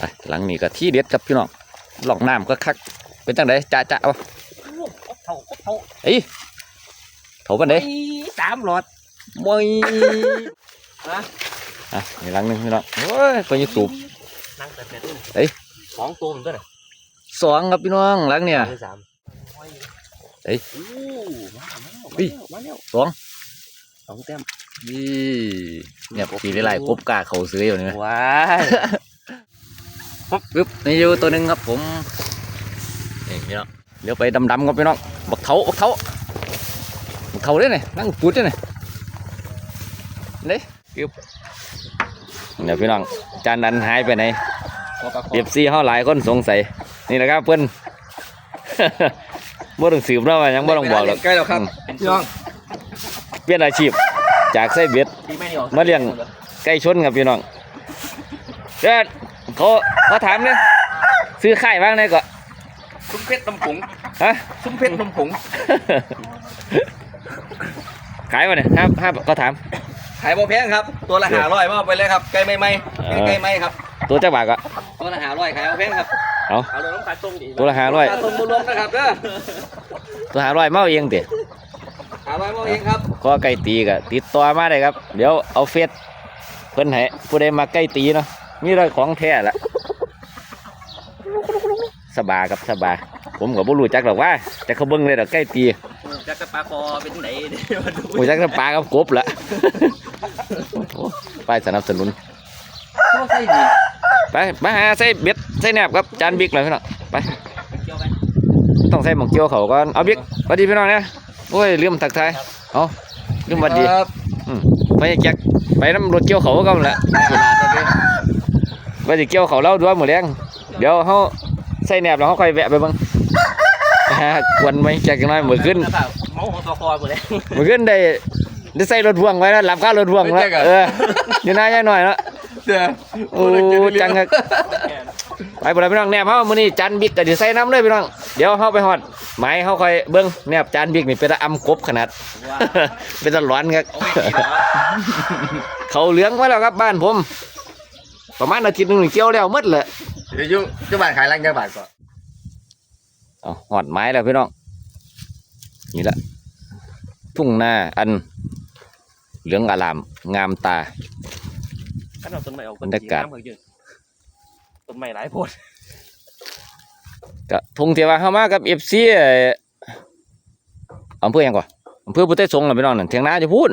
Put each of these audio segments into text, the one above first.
ไปหลังนี้ก็ที่เด็ดครับพี่น้องหลอกน้ำก็คัก เป็นจังไดจ้าจ้าวะเท่าเท่าเอ้ยโถบันไดสามหลอดมวยฮะอะนี่หลังหนึงพี่น้องโอ้ยไปยี่สูบนั่งแต่แต่ตุ้นเอ้ยสองตัวมันตัวไหนสองครับพี่น้องหลังเนี่ยหรือสามเอ้ยอู้มามาแล้วอุ้ยมาแล้วสองสองแต้มนี่เนี่ยปีได้ไรกบกาเขาซื้ออยู่นี่ไหมว้าย ปึ๊บนี่อยู่ตัวหนึ่งครับผมนี่พี่น้องเดี๋ยวไปดำๆครับพี่น้องบักเถาบักเถาบักเถาเด้เนี่ยนั่งพูดเด้เนี่ยเด้ปึ๊บเดี๋ยวพี่น้องจานนั้นหายไปไหนเอฟซีเขาหลายคนสงสัยนี่แหละครับเพื่อนบ่ต้องสืบเนาะว่าหยังบ่ต้องบอกหรอกใกล้แล้วครับเป็นพี่น้องเปลี่ยนอาชีพจากไส้เบ็ดที่ไม่ได้ออกมาเลี้ยงไก่ชนครับพี่น้องเด้อ เขาเขาถามเนี่ยซื้อค่ายบ้างได้ก็ซุ้มเพชรน้ำผงฮะซุ้มเพชรน้ำผงขายป่ะเนี่ยครับครับเขาถาม ขายบ่แพงครับ ตัวละหาร้อยมาเอาไปเลยครับไก่ไม่ไหมเออไก่ไม่ครับ ตัวเจ้าบาทก็ตัวละหาร้อยขายบ่แพงครับเอาเอาเลยต้องการตรงดีตัวละห้าร้อยตาตนบุรวมนะครับเด้อตัวหาร้อยเมาเองเดี๋ยหาร้อยมาเองครับขอไก่ตีก็ติดต่อมาได้ครับ เดี๋ยวเอาเฟซเพิ่นให้ผู้ใดมาไก่ตีเนาะ มีอะไรของแท้ละสบายครับสบายผมก็บ่รู้จักหรอกว่าแต่เขาเบิ่งเลยดอกไก่ตีจักรปลาคอเป็นไหนเดี๋ยวมาดูรู้จักแต่ปลากับกบละโอ้ไปสนับสนุนตัวไส้ดีไปมาหาใส่เบ็ดใส่แหนบครับจานบิ๊กเลยพี่น้องไปเกี่ยวไปต้องใส่หมองเกียวเขาก่อนเอาบิ๊กสวัสดีพี่น้องเนี่ยโอ้ยลืมทักทายเอาลืมหวัดดีครับอืมไปแจ็คไปน้ำรถเกี่ยวเขาก็ละขนาดนั้นเลย ว่าจะเกี่ยวเขาเล่าด้วยมือแรงเดี๋ยวเขาใส่แหนบแล้วเขาค่อยแวะไปเบ้างไปหากวนไหมแจ็คจังน้อยมือขึ้นเมาของตัวคอหมดเลยมือขึ้นได้ได้ใส่รถพ่วงไว้แล้วรับค่ารถพ่วงแล้วเอออยู่หน้าย่ายหน่อยแล้วเด้อโอ้จังครับไปบ่ได้พี่น้องแนบเฮามื้อนี้จานบิ๊กก็สิใส่น้ำเลยพี่น้องเดี๋ยวเฮาไปฮอดหมายเฮาค่อยเบิ่งแนบจานบิ๊กนี่เป็นตาอำกบขนาดว้าเป็นตาร้อนครับเอาไม่ดีเหรอเขาเหลืองมาแล้วครับบ้านผม ประมาณอาทิตย์หนึงนี่เกี่ยวแล้วหมดเลยเดี๋ยวอยุ่เจ้าบ้านขายรังเจ้าบ้านก่อนเอาฮอดหมายแล้วพี่น้องนี่ละทุ่งนาอัน เหลืองอลาม งามตาขั้นเอาต้นไม้ออกบรรยากาศน้ำเยอะต้นไม้หลายโพดก็ทุ่งเทวาเข้ามากับ FC เอ่ออำเภอหยังก่อนอำเภอพุทธสงฆ์น่ะพี่น้องนั่นเถียงนาจะพูด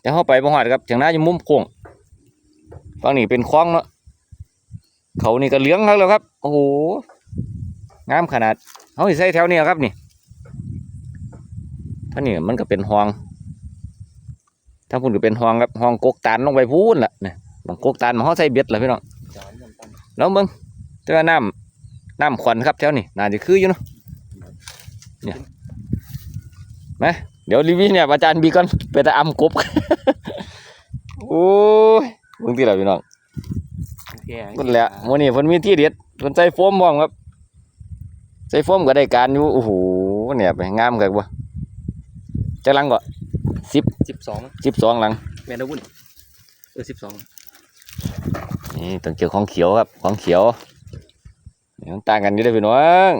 แต่เฮาไปบ่ฮอดครับเถียงนาอยู่มุมโค้ง ฝั่งนี้เป็นคลองเนาะเขานี่ก็เหลืองครับแล้วครับ โอ้โหงามขนาดเฮาใส่แถวนี้ครับนี่ท่านี้มันก็เป็นห้องถ้าพุ่นก็เป็นห้องครับห้องกกตาลลงไปพูนล่ะนี่บางกกตาลมาเฮาใส่เบ็ดล่ะพี่น้องแล้วเบิ่งแต่ว่าน้ำน้ำขวัญครับแถวนี้น่าจะคืออยู่เนาะเนี่ยมเดี๋ยวรีวิวเนี่ยอาจารย์บีก่อนไปแต่อำกบโอ้ย เบิ่งที่ละพี่น้องโอเคนั่นแหละมื้อนี้เพิ่นมีที่เด็ดเพิ่นใส่โฟมพร้อมครับใส่โฟมก็ได้การอยู่โอ้โหเนี่ยไปงามกันบ่จักหลังก็สิบสอง12หลัง แมนดาวุนเออสิบสองนี่ต้องเจอของเขียวครับ ของเขียวนี่มันต่างกันอยู่เด้อพี่น้อง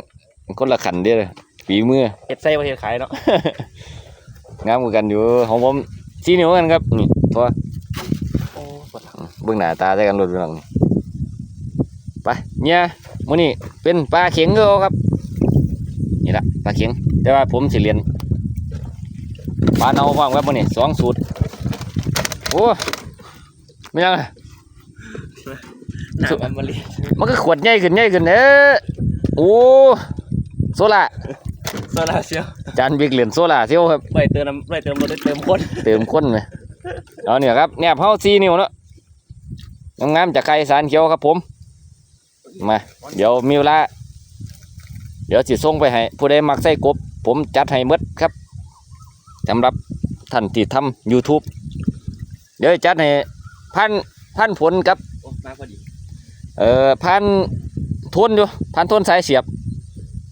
มันคนละขันเด้อฝีมือเฮ็ดไส้ประเทศขายเนาะงามกว่ากันอยู่ของผมชี้นิ้วกันครับนี่ตัวโอ้ปวดหลัง เบื้องหน้าตาใส่กันรถเรื่องนี่ไปเนี่ยมื้อนี้เป็นปลาเข็งก็ครับ นี่ละปลาเข็ง แต่ว่าผมสิเรียนปลาเนาความครับมื้อนี้สองสูตรโอ้ไม่ยังอะหนังมันเลยมันก็ขวดใหญ่ขึ้นใหญ่ขึ้นเด้อโอ้โซล่าโซล่าเชียวจานบิ๊กเหรียญโซล่าเซียวครับไม่เติมน้ำไม่เติมรถได้เติมคนเติมข้นไหมเอาเนี่ยครับเนี่ยเผาซีนิ้วเนาะ งามๆจากไก่สารเขียวครับผม มา เดี๋ยวมีเวลา เดี๋ยวสิส่งไปให้ ผู้ใดมักใส่กบ ผมจัดให้หมดครับสำหรับท่านที่ทำ YouTube เดี๋ยวจัดให้พันพันผลกับโอ้มาพอดีเอ่อพันทวนอยู่พันทวนสายเสียบ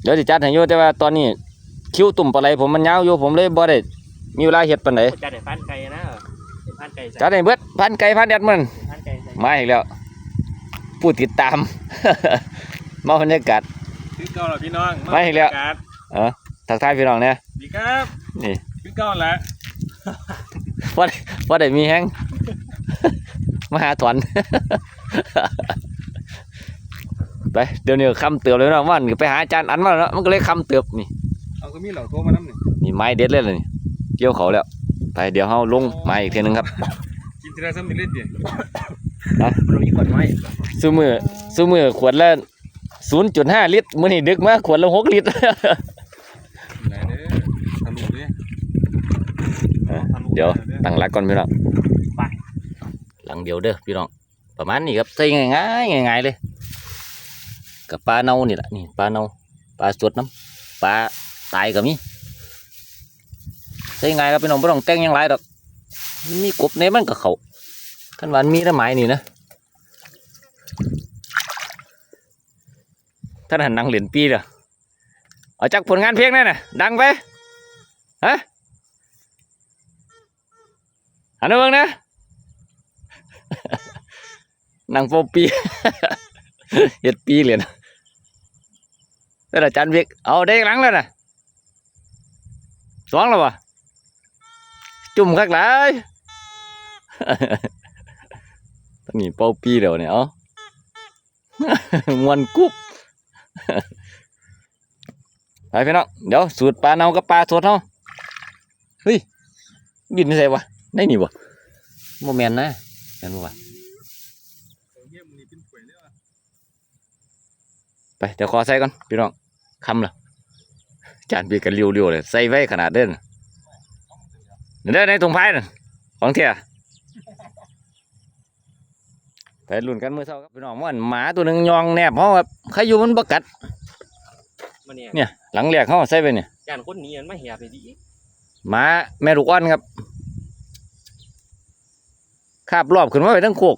เดี๋ยวสิจัดให้อยู่แต่ว่าตอนนี้ คิวตุ่มปลาไหลผมมันยาวอยู่ผมเลยบ่ได้มีเวลาเฮ็ดปานใดโอ้จัดให้พันไก่นะพันไก่ใส่จัดให้เบิดพันไก่พันแดดมันพันไก่ใส่ มาอีกแล้ว ผู้ติดตาม มาบรรยากาศคือเก่าเหรอพี่น้องไม่อีกแล้วการเออทักทายพี่น้องเนี่ยดีครับนี่คือเก่าละว่าได้ว่าได้มีแห้งมาหาถอนไปเดี๋ยวนี้คำเตือบเลยนะว่านี่ไปหาอาจารย์อันมาแล้วเนาะมันก็เลยคำเตือบนี่เอาก็มีเหล่าโทรมาน้ำหนึ่งนี่ไม้เด็ดเลยเลยนี่เกี่ยวเขาแล้ว ไปเดี๋ยวเฮาลงไม้อีกทีหนึงครับกินทีละซ้ำอีกเล่นเดียว มันมีกฎไม้ซูมือซูมือขวดละศูนย์จุดห้าลิตรมื้อนี้ดึกมากขวดละหกลิตร ไหนเด้อทะลุเด้อเออเดี๋ยวตั้งหลักก่อนพี่น้องหลังเดียวเด้อพี่น้องประมาณนี้ครับใส่ง่ายง่ายๆง่ายๆเลยกับปลาเน่านี่แหละนี่ปลาเน่าปลาสดน้ำปลาตายก็มีใส่ง่ายครับพี่น้องไม่ต้องแต่งหยังไรดอกมันมีกบในมันกับเขา ท่านวามันมีแต่ไม้นี่นะท่านหันนังเหรียญปีเด้อเอาจากผลงานเพลงนั่นน่ะ ดังไปฮะหันมาเบิ่งนะนังโปปีเฮ็ดปีเหรียญแต่ละจันเวกเอาได้หลังแล้วนะสองแล้ววะจุ่มคักหลาย ตอนนี้เป่าปีเดี๋ยวเนี่ยเอมวนกุ๊บไปพี่น้องเดี๋ยวสูตรปลาเนากับปลาสดเนาะเฮ้ยบินใส่วะได้หนี่บ่โมเมนนะแม่นะเยี่ยมนี่เป็นป่วะไปเดี๋ยวขอใส่ก่อนพี่น้องคำละจานปีกันเรียวๆเลยใส่ไว้ขนาดเด่นเด้อในถุงพายน่ะของเทีย ไปลุ้นกันมือเท่าครับพี่น้องมันหมาตัวหนึ่งยองแนบเพราะว่าใครอยู่มันบกัดมันเนี่ยเนี่ย หลังแรกเขาใส่ไปเนี่ยย่านคนหนี้มันมาเหียไปดิหมาแม่ลูกอ่อนครับคาบรอบขึ้นมาไปทั้งโคก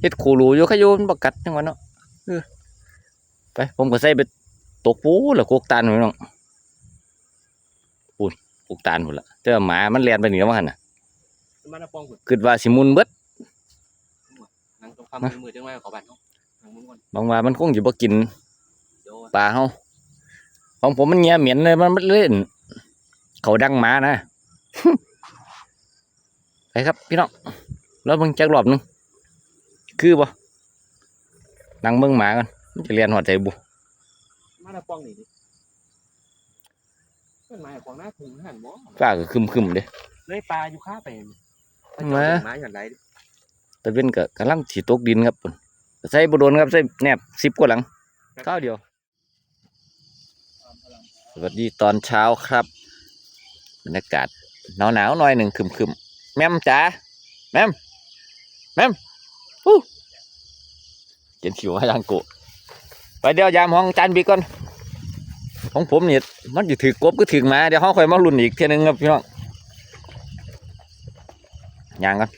เฮ็ดขูรูอยู่ใครอยู่มันบกัดจังหวะเนาะเออไปผมก็ใส่ไปตกปูแล้วโคกตาลพี่น้องปลูกตาลพุ่นละแต่ว่าหมามันเลียนไปหนีแล้วมั้งหั่นน่ะ มันน่ะป้องกุดคิดว่าสิมุนเบิด นั่งตรงคำมือจังไว้ขอบัตรเขานั่งมึงก่อนบางว่ามันคงสิบ่กินเดี๋ยวปลาเฮาของผมมันเงียเหม็นเลยมันมันเล่น เขาดังหมานะไปครับ พี่น้องแล้วมึงจักรอบหนึงคือบ่นั่งเบิ่งหมากันมันจะเรียนหัวใจบุมันน่ะป้องนี่ดิมันมาของหน้าถุงหันบ่ฟ้าก็ครึมๆเด้เลยปลาอยู่ข้าไปมาหมาอย่างไรดิ แต่เป็นก็กำลังสิตกดินครับพุ่นใส่บโดนครับใส่แนบ10กว่าหลังข้าวเดียว สวัสดีตอนเช้าครับบรรยากาศหนาวหนาวหน่อยหนึ่งคึมคึมแม่มจ๋าแม่มแม่มฮู้เขียนขิวให้ยังกุไปเดี๋ยวยามห้องจานบีก่อนของผมเนี่ยมันจะถือกบก็ถือมาเดี๋ยวห้องคอยมาลุ่นอีกเทียนึงครับพี่น้องยางก่อน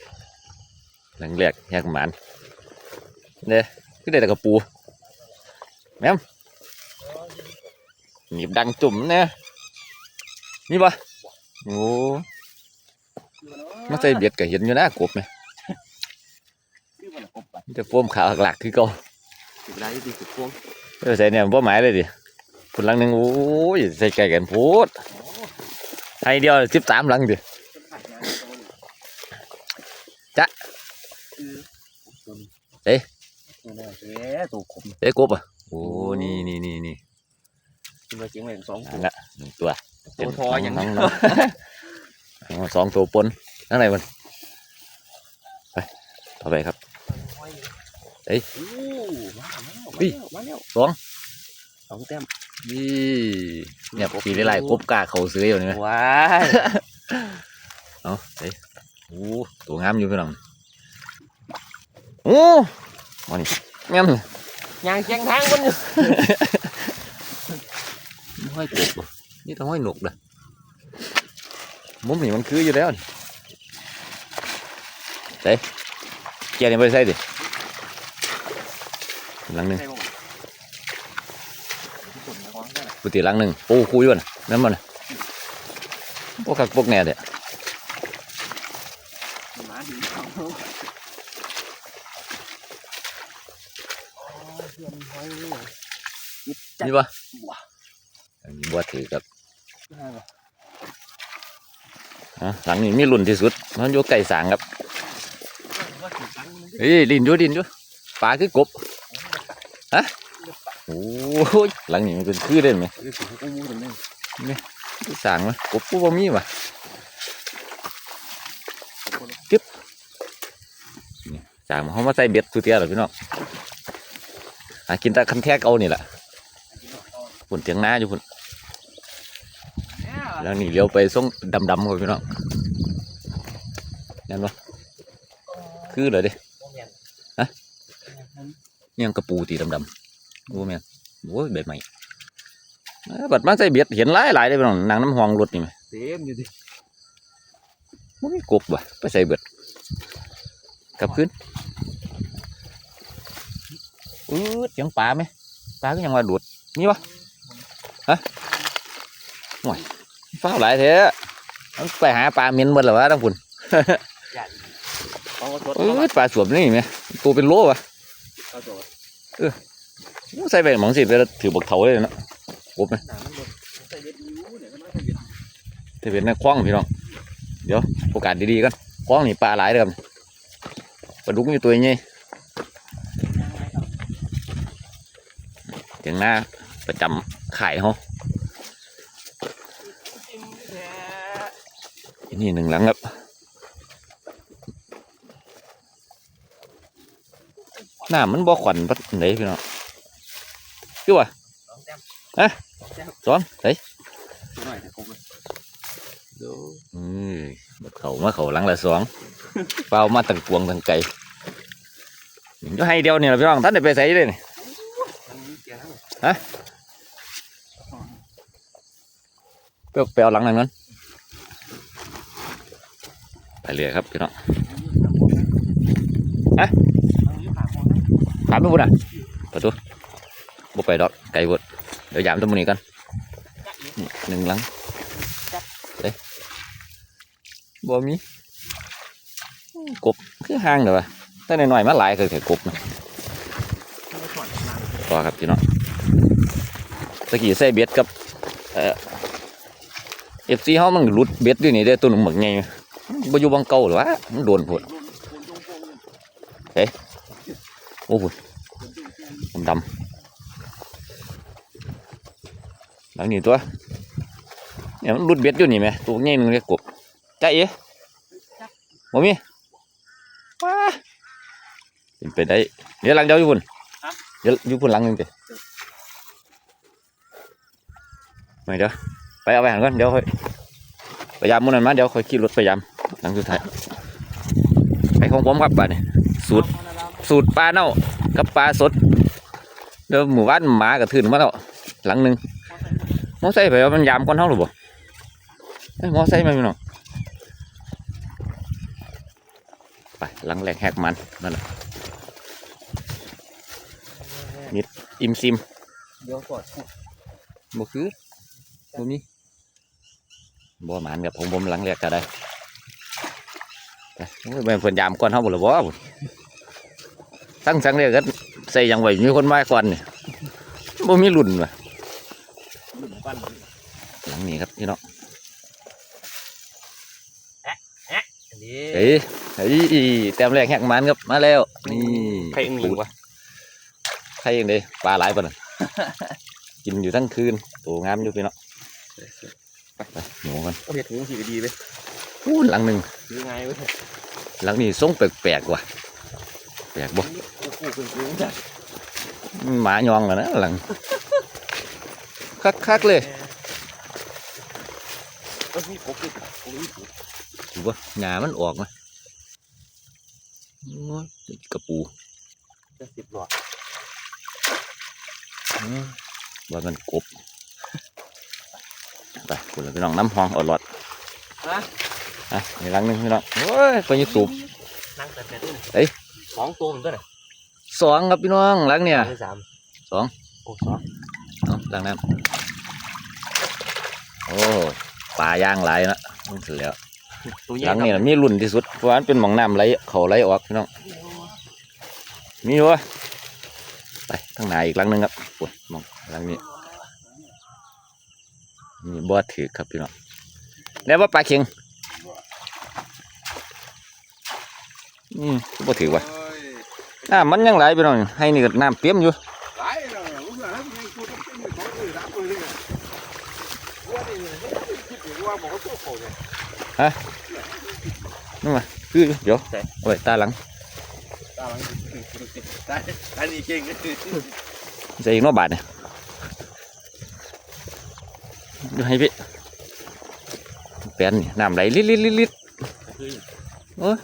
หลังแรกแยกหมานเด้ก็ได้แต่กระปูแม่มหนีบดังจุ่มเนี่ยนี่ปะโอ้มาใส่เบียดก็เห็นอยู่นะกบไหมคือมันน่ะกบบัตรมันจะโฟมขาวหลักๆคือเก่าถึงไรดีสุดพวงเออใส่เนี่ยบ่หมายเลยดิผลลังหนึ่งโอ้ยใส่ไก่กันโพดให้เดียวสิบสามหลังดิ จ๊ะ เอ๊ะตัวขมเอ้ยกบอะโอ้นี่นี่นี่นี่กินมาเสียงเหมือนสองนั่นละหนึ่งตัวตัวทออย่างน้นี้องๆเอาสองตัวปนนั่นอะไรมันไปต่อไปครับเอ้ยโอ้มาแล้วอุ๊ยมาแล้วสองสองแต้มนี่เนี่ยปีได้หลายกบกล้าเขาซื้ออยู่นี่ไหมว้ายเอาเฮ้ยโอ้ตัวงามอยู่พี่น้อง โอ้มานี่งามยางเชียงทางมันอยู่ห้อยกบบ่นี่ต้องห้อยหนกเด้อมุมนี่มันคืออยู่แล้วนี่เฮ้ยเกียร์นี่ไปใส่ดิหลังหนึ่งใช่ปะวะผมนะของนั่นน่ะกุฏิหลังหนึ่งโอ้คุยอยู่น่ะนั่นมันน่ะพวกกักพวกแหน่เด้อ หมาดีเขา นี่ปะอันนี้บัวถือกับอะหลังนี้มีรุ่นที่สุดมันอยู่ไก่สางครับเฮ้ยดินอยู่ดินอยู่ปลาคือกบฮะโอ้ยหลังนี้มันเป็นคือได้ไหมคือสางไหมกบกูบ่มีวะจึ๊บนี่สางมันเขามาใส่เบ็ดสุเทียหรอพี่น้องหากินแต่คันแทกเอานี่แหละ ฝุ่นเตียงหน้าอยู่ฝุ่นแล้วนี่เลี้ยวไปส่งดำๆครับพี่น้องนั่นวะคือเลยดิฮะยังกระปูตีดำๆโอ้แม่นโอ้ยเบ็ดใหม่เอ้อบัดมาใส่เบ็ดเห็นหลายหลายเลยพี่น้องนางน้ำหองรถนี่ไหมเต็มอยู่ดิโอ้ยกบว่ะไปใส่เบ็ดกลับขึ้นอืดยังปลาไหมปลาก็ยังว่าดูดนี่วะ ฮะห่วยฟ้าวหลายเถอะมันไปหาปลาเมียนหมดแล้ววะทั้งฝุ่นเอาตัวเออปลาสวมนี่ไหมตัวเป็นโลวะเอาตัวใส่ไปหมองสิไปแล้วถือบักเถาเลยเนาะกบไหมหนังมันหมดใส่เบ็ดยูเนี่ยก็ไม่ใส่เบ็ดถือเป็นนักคว้างพี่น้อง เดี๋ยวโอกาสดีๆกันคว้างนี่ปลาหลายเลยครับปลาดุกมีตัวใหญ่เถียงหน้าประจำ ขายเขาอันนี่หนึ่งหลังครับ หน้ามันบ่ขวัญปัดไหนพี่น้องคือว่าฮะสองไหนอยแต่คงเลยเดี๋ยวอืมบัดเขามาเขาหลังละสองเปล่ามาตั้งกวงตั้งไก่ก็ให้เดียวเนี่แหละพี่น้องท่านได้ไปใส่เลยนี่มันมีเกียร์ทั้งหมด ไปไปเอาหลังนั้นนั้นไปเรื่อยครับพี่น้องฮะถามไม่พูดอะประตูบุไปดอกไก่บดเดี๋ยวยามตัวมันนี้กันหนึ่งหลังเด้บ่มีกบคือห่างเด้อวะแต่หน่อยๆมาหลายคือแค่กบนะต่อครับพี่น้องตะกี้ใส่เบ็ดกับเอ่อ เอฟซีเขามันหลุดเบ็ดอยู่นี่ได้อตัวหนึ่งหมึกไงบ่อยู่บังเก่าหรือวะมันโดนผดโอ้โหดำดำหลังนี้ตัวเนี่ยมันหลุดเบ็ดอยู่นี่ไหมตัวใหญ่หนึ่งเรียกกบใจเอ๋บ่มีว้าเป็นไปได้เดี๋ยวหลังเดียวอยู่พุ่นเดี๋ยวอยู่พุ่นหลังหนึงเดี๋ยวไม่เดี๋ยว ไปเอาไปหันก่อนเดี๋ยวค่อยพยายามมุ่นนั่นมาเดี๋ยวค่อยขี่รถพยายามหลังสุดท้ายไปของผมครับบ้านนี้สูตรสูตรปลาเน่ากับปลาสดเดี๋ยวหมู่บ้านหมากระถืนมาแล้วหลังหนึ่งมอไซค์ไปว่ามันยามก้อนเท่าหรือบ่เอ้ยมอไซค์มาพี่น้องไปหลังแรกแหกมันนั่นแหละมิดอิมซิมเดี๋ยวกดบ่คือบ่มี บ่หมานกับผมผมหลังแรกก็ได้ไปโอ้ยแม่นเพิ่นยามก่อนเฮาบ่ล่ะบ่บุตั้งสังเรียกก็ใส่ยังไหวมีคนมาก่อนเนี่ยบ่มีรุ่นว่ะหลุมปั้นหลังนี้ครับพี่น้องเฮ้ยเฮ้ยแต้มแรกแหกมันครับมาแล้วนี่ใครเองหนีวะใครเองเด้ปลาหลายปะน่ะกินอยู่ทั้งคืนตัวงามอยู่พี่น้อง ไปหนูกันก็เห็ดถุงสีก็ดีไปพูนหลังหนึ่งซื้อไงเว้ยหลังนี้ทรงแปลกๆว่ะแปลกบ่โอ้โหเป็นถุงจ้ะหมายองแล้วนะหลังคักๆเลยก็มีกบด้วยกบมีกบถือว่าหญ้ามันออกนะโอ้ยกระปูจะสิบหลอดอืมว่ามันกบ ไปคุณพี่น้องน้ำหองเอดหลอดฮะอะในหลังหนึงพี่น้องโอ้ยไปยิสูบนั่งแต่แต่ด้วยเอ้ยสองตัวเหมือนกันเหรอสองครับพี่น้องหลังเนี่ยหรือสามสองโอ้สองเอาหลังน้ำโอ้ปลาย่างหลายนะมันเสร็จแล้วตัวใหหญ่ลังนี่ครับนะมีรุ่นที่สุดเพราะว่ามันเป็นหมองน้ำไหลเขาไหลออกพี่น้องมีวะไปทางไหนอีกหลังหนึงครับปวดมองหลังนี้ นี่บ่ถือครับพี่น้องแล้วว่าปลาเค็งอืมบ่ถือว่ะน้ำมันยังไหลไปหน่อยให้นี่ก็น้ำเต็มอยู่หลายแล้วลูกหลานยังกูต้องเป็นของอื่นรับเลยเนี่ยว่านี่เนี่ยคิดถึงว่าบอกว่าตัวเขาเนี่ยนั่นว่ะคืออยู่เดี๋ยวเอาไว้ตาหลังตาหลังได้อันนี้เก่งใส่อีกเนอบาทเนี่ย ดูให้พี่แปลนนี่น้ำไหลลิดลิดลิดลิดโอ้ย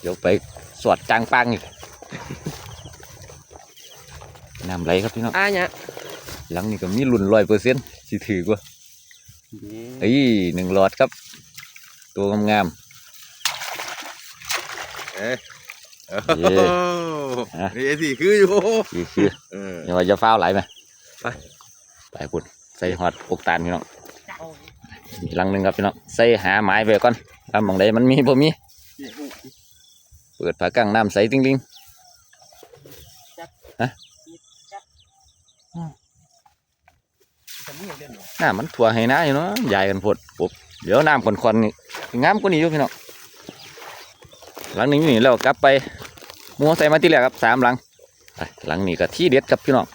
เดี๋ยวไปสวดจางปังอีกน้ำไหลครับพี่น้องอะเนี่ยหลังนี่ก็มีรุ่นร้อยเปอร์เซ็นต์สิถือกว่าเอ้ยหนึ่งหลอดครับ ตัวงามเอ๊ะเย้ฮะนี่สิคืออยู่ๆคือคือเอออย่าว่าจะฟ้าวไหลไหมไปไปคุณใส่หอดปกตาลพี่น้อง อีกหลังหนึ่งครับพี่น้องใส่หาไม้ไปก่อนทำมองใดมันมีบ่มีเปิดผากั้งน้ำใสจริงๆฮะน้ำมันถั่วให้น้าอยู่เนาะใหญ่กันพดปุ๊บเดี๋ยวน้ำคนๆนี่งามกว่านี้อยู่พี่น้องหลังนี้อยู่นี่เรากลับไปมัวใส่มาที่แรกครับสามหลังไปหลังนี้ก็ที่เด็ดครับพี่น้อง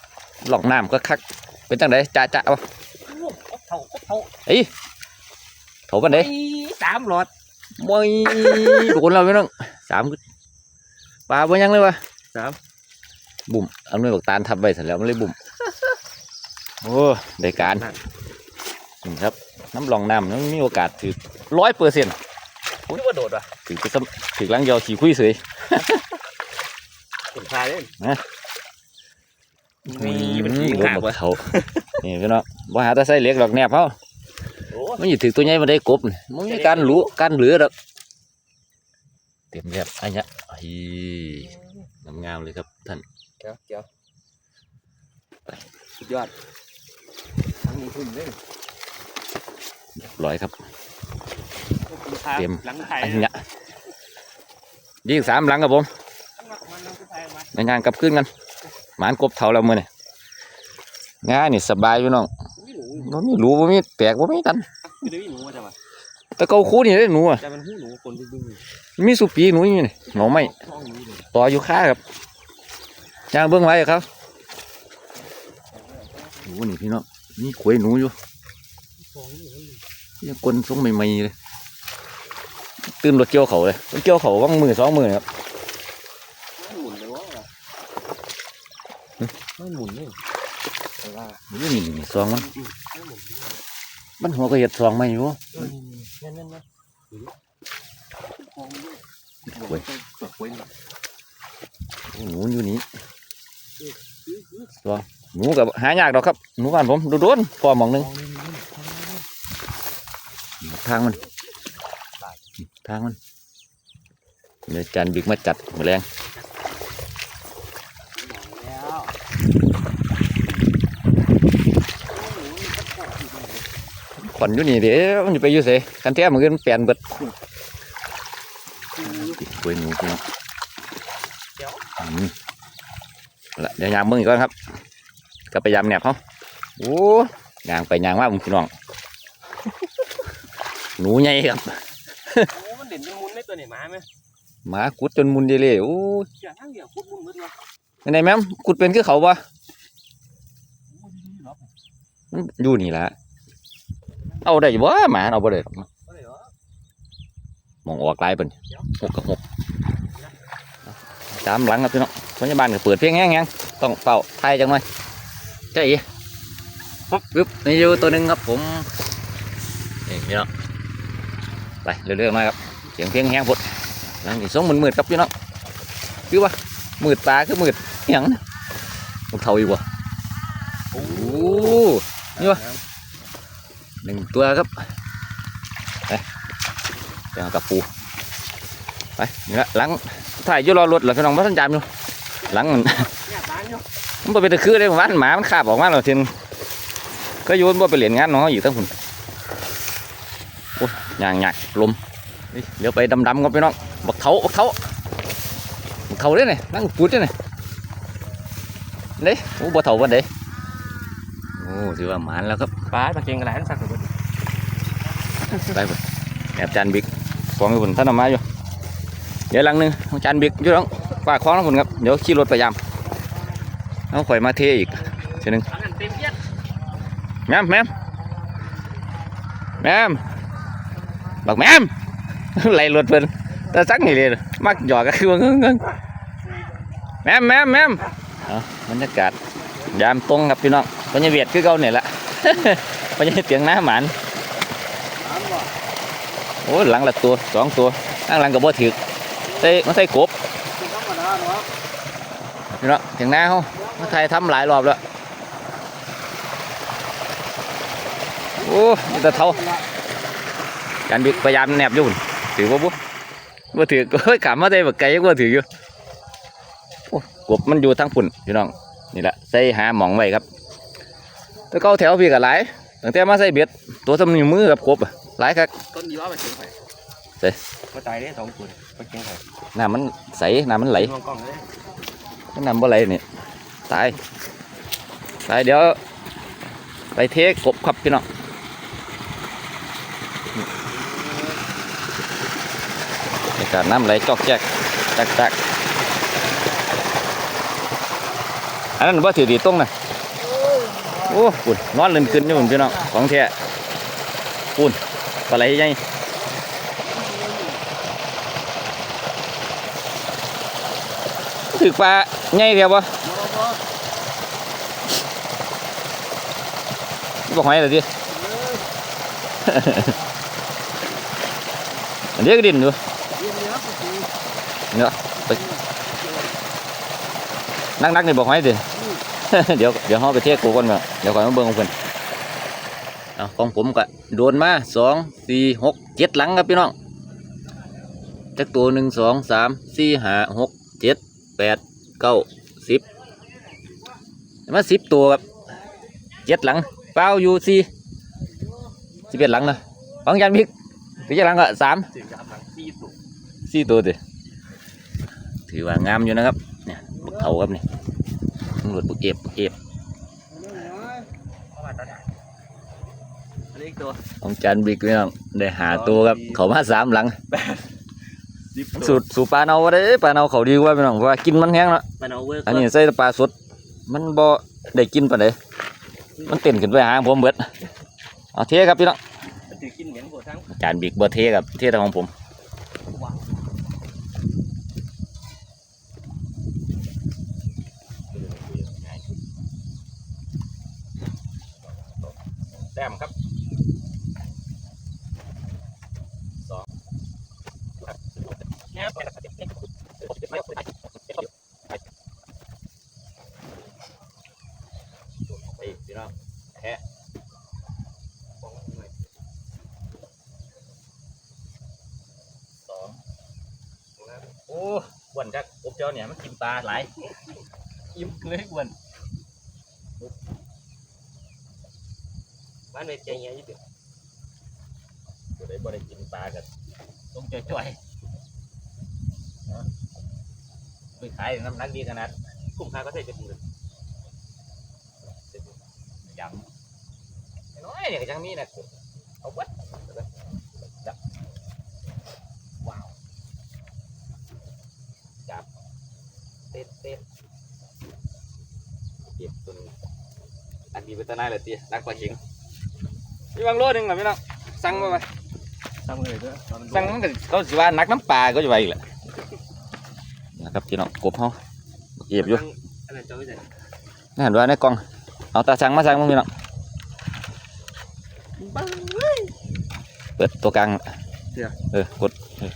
หลอกน้ำก็คักเป็นจังไดจ้าจ้าวะเท่าเท่าเอ้ยโถปันเด้สามหลอดมวยโดนเราพี่น้องสามปลาบ่ยังเลยวะสามบุ่มเอาเนื้อบอกตาลทับไว้เสร็จแล้วมันเลยบุ่มโอ้ได้การนี่ครับ น้ำรองน้ำมันมีโอกาสถือร้อยเปอร์เซ็นต์ผมว่าโดดว่ะถือไปซ้ำถือล้างยอขี่คุยเสยผมทายเล่นมีมันมีรถบอกเขานี่พี่น้องว่าหาแตาใส่เหล็กดอกแนบเขาโอ้ มันอยู่ถือตัวใหญ่มาได้กบนี่มันมีการหลูการเหลือดอกเต็มแบบอันเนี้ยอีงามๆเลยครับท่านเกี่ยวเกี่ยวสุดยอดทั้งนี้ทุ่มเลยเรียบร้อยครับเตรียมหลังไทยอันเนี้ยยิงสามหลังครับผมในงานกลับขึ้นกันหมานกบเท่าแล้วมือนี่งานนี่สบายพี่น้อง บ่มีหรูบ่มีแปลกบ่มีกันคือได้หนูมาจากว่าแต่เกาคู่นี่ได้หนูอะแต่มันหูหนูคนดึงมีสุปีหนูอยู่นี่หนอไม่ท้องหนูเลยต่ออยู่ค่าครับย่างเบื้องไว้ครับโอ้นี่พี่น้องมีขวยหนูอยู่ยังกลนทรงใหม่ๆเลยตื่นรถเกี่ยวเขาเลยรถเกี่ยวเขาว่างมือสองมือครับหมุนเลยวะไม่หมุนเลยแต่ ว่านี่นี่นี่ซองมันมันหัวก็เห็ดซองมาอยู่นั่นนั่นนะท้องโอ้ยเปลือกกล้วยหนูอยู่นี่ซองหนูกับหายากดอกครับหนูบ้านผมโดนๆพอมองหนึงทางมันทางมันเดี๋ยวจานบิ๊กมาจัดแมลงแล้ว ข อนอยู่นี่เดี๋ยวมันจะไปอยู่เสคันแท้มันก็เปลี่ยนเบิดกล้วยหนูพี่น้องอืมเอาละเดี๋ยวยามมึงอีกก่อนครับ ก็ไปยามแหนบเขาโอ้ยางไปยางว่ามึงพี่น้องหนูใหญ่ครับโอ้มันเด่นเป็นมุนในตัวไหนมาไหมหมากุดจนมุนเดเลยโอ้ยเกี่ยทั้งเกี่ยพุดมุนมืดวะเป็นไงแม่มกุดเป็นคือเขาปะมันอยู่นี่ละ เอาได้บ่หมาเอาบ่ได้หรอกก็เลยมองออกไลายเป็นหกกับหกตามหลังครับพี่น้องพยาบาลก็เปิดเพลงแห้งๆต้องเป่าไทยจังหน่อยเจ๊อีปุ๊บปึ๊บนี่อยู่ตัวหนึ่งครับผมนี่พี่น้องไปเรื่อยๆหน่อยครับเสียงเพลงแห้งพดหลังนี่ส่งมืดๆครับพี่น้องคือว่ามืดตาคือมืดอหย่างนะมันเท่าอีกวะโอ้นี่วะ หนึ่งตัวครับ ไปไปเอากับปู ไปนี่ละหลังถ่ายยู่รอรถแล้วพี่น้องมาทันจามอยู่หลังมันมันบ่เป็นตะคือเลยวันหมามันคาบออกมาแล้วทีนงก็โยนบ่ไปเหรียญงานเนาะอยู่ตั้งหุ่นโอ้ยยางหยักลมเดี๋ยวไปดำๆกันไปน้องบักเถาบักเถาบักเถาเด้นี่นั่งปูดเด้เนี่ยเด้โอ้บ่เท่าบ่เด้โอ้ถือว่าหมานแล้วครับปลาปลาเก่งกระไรทั้งสักคน ได้หมดแอบจานบิ๊กฟองอยู่บนท่านเอามาอยู่ เดี๋ยวหลังหนึงของจานบิ๊กอยู่ต้องฝากคล้องนะคุณครับ เดี๋ยวขี่รถไปยามเอาข่อยมาเทอีกทีหนึงอันนั้นเต็มเยียดแม่มแม่มแม่มบอกแม่มไล่รถเพิ่นต่สักนี่เลยมักหยอกก็คือเงงแม่มแม่มแม่มบรรยากาศยามตรงครับพี่น้องพญเวียดคือเก่าเนี่ยแหละพญเตียงหน้าหมัน โอ้หลังละตัวสองตัวข้างหลังก็บ่ถือใส่มาใส่กบธรรมดาเนาะพี่น้องเตียงหน้าเขามาไทยทำหลายรอบแล้วโอ้มีแต่เท่าการบิกพยายามแนบอยู่ถือว่าบุบ่ถือก็เฮ้ยขำมาได้บักไก่ยังบ่ถืออยู่โอ้กบมันอยู่ทางปุ่นพี่น้องนี่แหละใส่หาหมองไว้ครับแตัวเก้าแถวพี่ก็หลายตั้งแต่มาใส่เบ็ดตัวสำนิ้วมือกับกบอะ หลายครับต้นดีว่าปลาเก่งไปเด้ก็ตายได้สองตัวปลาเก่งไปน้ำมันใสน้ำมันไหลมองกล้องเลยมันน้ำบ่ไหลนี่ตายตายเดี๋ยว ไปเทกบครับพี่น้องบรรยากาศน้ำไหลจอกแจ๊กจักจักอันนั้นว่าถือดีตรงนะโอ้ปุ่นนอนเล่นขึ้นอยู่พุ่นพี่น้องของแท้ปุ่น ปลาไหลใหญ่ถือปลาใหญ่เดียวบ่บอกหอยเลยดิอันนี้ก็ดินอยู่เนาะไปนักนักๆนี่บอกให้ดิเดี๋ยวเดี๋ยวเขาไปเทสกูก่อนก่อนเดี๋ยวก่อนมาเบิ่งของเพิ่นเอา ของผมก็โดนมาสองสี่หกเจ็ดหลังครับพี่น้องจักตัวหนึ่งสองสามสี่ห้าหกเจ็ดแปดเก้าสิบมาสิบตัวครับเจ็ดหลังเป้าอยู่สี่สิบเอ็ดหลังนะของยันพิกพี่จะหลังก็สามสี่ตัวสี่ตัวดิถือว่างามอยู่นะครับเนี่ยบุกเถาครับนี่ตำรวจบุกเอฟบุกเอฟ เข้ามาตอนไหนอันนี้อีก ตัวของจันบิ๊กพี่น้องได้หาตัวครับเขามาสามหลังสิบสูตรสูตรปลาเนาได้ปลาเนาเขาดีกว่าพี่น้องเพราะว่ากินมันแห้งแล้วมันเอาเวิร์กอันนี้ใส่แต่ปลาสดมันบ่ได้กินปานใดมันเต้นขึ้นไปหาผมเบิดเอาเทครับพี่น้องมันถือกินเหมือนหัวทั้งจานบิ๊กบ่เทครับเทแต่ของผม แต้มครับสองไปอีกพี่น้องแฮะสองโอ้วันจักอบเจ้าเนี่ยมันกินปลาหลาย อิ่มเลยอ้วนบ้านในใจเงี้ยยี่สิบจะได้บ่ได้กินปลากันต้องจ่อยไปขายน้ำหนักดีขนาดๆคุ้มค่าก็ใส่เจ็ดหมื่นยำน้อยเนี่ยก็ยังมีนะคุณเอาวัดจับว้าวจับเต้นเต้นเก็บตัวนี้อันนี้ เป็นตาหน้าเลยตีนักกว่าชิงมีบางโลหนึ่งเหรอพี่น้องสั่งมาไหมทำเลยด้วยสั่งมันก็เขาสิว่านักน้ำปลาก็จะไปอีกแหละนะครับพี่น้องกบเขาเก็บอยู่อันนั้นจะไม่ใส่นี่เห็นว่าในกล่องเอาตาสั่งมาสั่งมึงพี่น้องเปิดตัวกลางเออกดเออ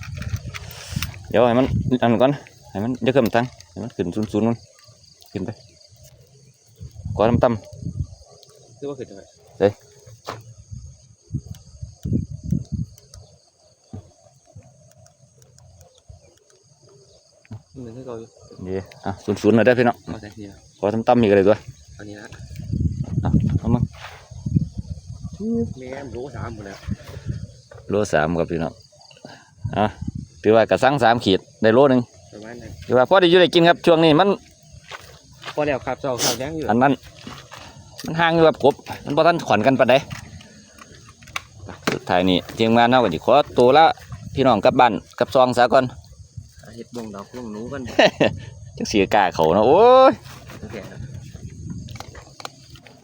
เดี๋ยวให้มันอันนก่อนให้มันจะขึ้นตั้งให้มันขึ้นศูนย์ศูนย์มันขึ้นไปกดต่ำ คือว่าคือจะไงเฮ้ยเหมือนที่เราอยู่ๆดีอะศูนย์ศูนย์หน่อยได้อพี่น้องเอาใส่นี่นะกดต่ำๆอีกเลยตัวอันนี้นะเอามาแม่รู้สามหมดแล้วโลสามครับพี่น้องอะถือว่ากระสังสามขีดได้โลหนึ่งประมาณนั้นถือว่าพอได้อยู่ได้กินครับช่วงนี้มันพอแล้วครับเจ้าข้าวยังอยู่อันนั้น มันห่างอยู่แบบกบมันบ่ทันขวัญกันปานใดสุดท้ายนี่ทีมงานเฮาก็สิขอตัวละพี่น้องกลับบ้านกลับซองซะก่อน เฮ็ดบ่งดอกลงหนูกันจังสิกล้าเขาเนาะโอ้ย โอเคครับ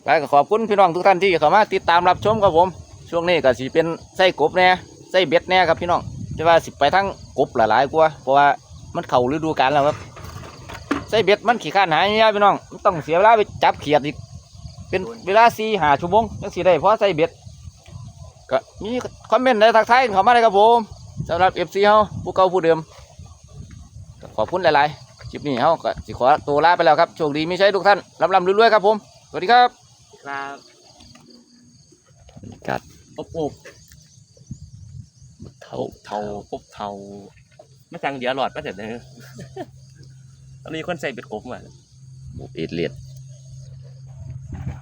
ไปก็ขอบคุณพี่น้องทุกท่านที่เข้ามาติดตามรับชมครับผม ช่วงนี้ก็สิเป็นไส้กบแน่ไส้เบ็ดแน่ครับพี่น้องแต่ว่าสิไปทั้งกบหลายๆกว่าเพราะว่ามันเข้าฤดูกาลแล้วครับไส้เบ็ดมันขี้ข้านหายยากพี่น้องมันต้องเสียเวลาไปจับเขียดอีก เป็นเวลาสี่หาชั่วโมงยังสิได้เพราะไส้เบ็ดก็มีคอมเมนต์ในทักทายเข้ามาเลยครับผมสำหรับเอฟซีเฮาผู้เก่าผู้เดิมก็ขอบคุณหลายๆคลิปนี้เฮาก็สิขอตัวลาไปแล้วครับโชคดีมีใช้ทุกท่านลำลำรวยๆครับผมสวัสดีครับครับกัดอบอบเท่าเทาอบเทาไม่สั่งเดี๋ยวหลอดมาเสร็จเลยตอนนี้คนใส่เป็ดกบมาบุเอ็ดเลียดค